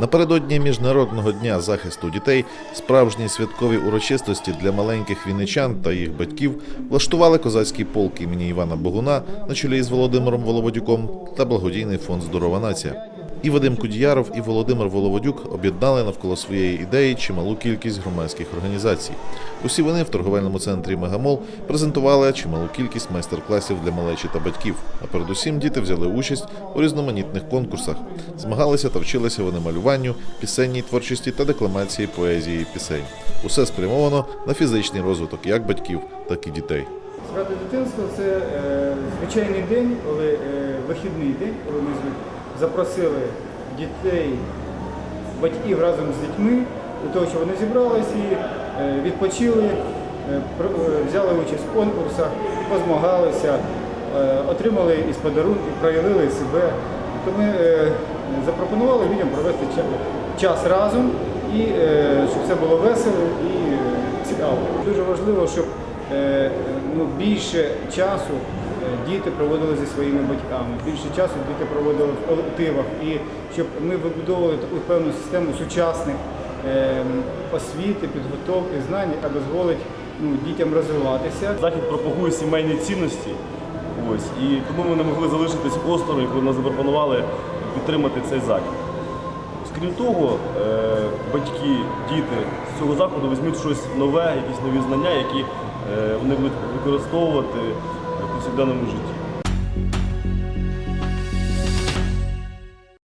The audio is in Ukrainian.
Напередодні міжнародного дня захисту дітей справжні святкові урочистості для маленьких віничан та їх батьків влаштували козацький полк імені Івана Богуна на чолі з Володимиром Волободюком та благодійний фонд Здорова нація. І Вадим Кудіяров, і Володимир Воловодюк об'єднали навколо своєї ідеї чималу кількість громадських організацій. Усі вони в торговельному центрі Мегамол презентували чималу кількість майстер-класів для малечі та батьків. А передусім діти взяли участь у різноманітних конкурсах. Змагалися та вчилися вони малюванню, пісенній творчості та декламації поезії пісень. Усе спрямовано на фізичний розвиток як батьків, так і дітей. Свято дитинства це е, звичайний день, коли е, вихідний день, коли ми з- запросили дітей, батьків разом з дітьми для того, щоб вони зібрались і е, відпочили, е, е, взяли участь в конкурсах, позмагалися, отримали із подарунків, проявили себе. То ми запропонували людям провести час разом і щоб це було весело і цікаво. Дуже важливо, щоб ну, більше часу діти проводили зі своїми батьками, більше часу діти проводили в колективах, і щоб ми вибудовували таку певну систему сучасних е, освіти, підготовки, знань, яка дозволить ну, дітям розвиватися. Захід пропагує сімейні цінності. Ось. І тому ми не могли залишитись осторонь, коли нам запропонували підтримати цей захід. Крім того, е, батьки, діти з цього заходу візьмуть щось нове, якісь нові знання, які е, вони будуть використовувати в повсякденному житті.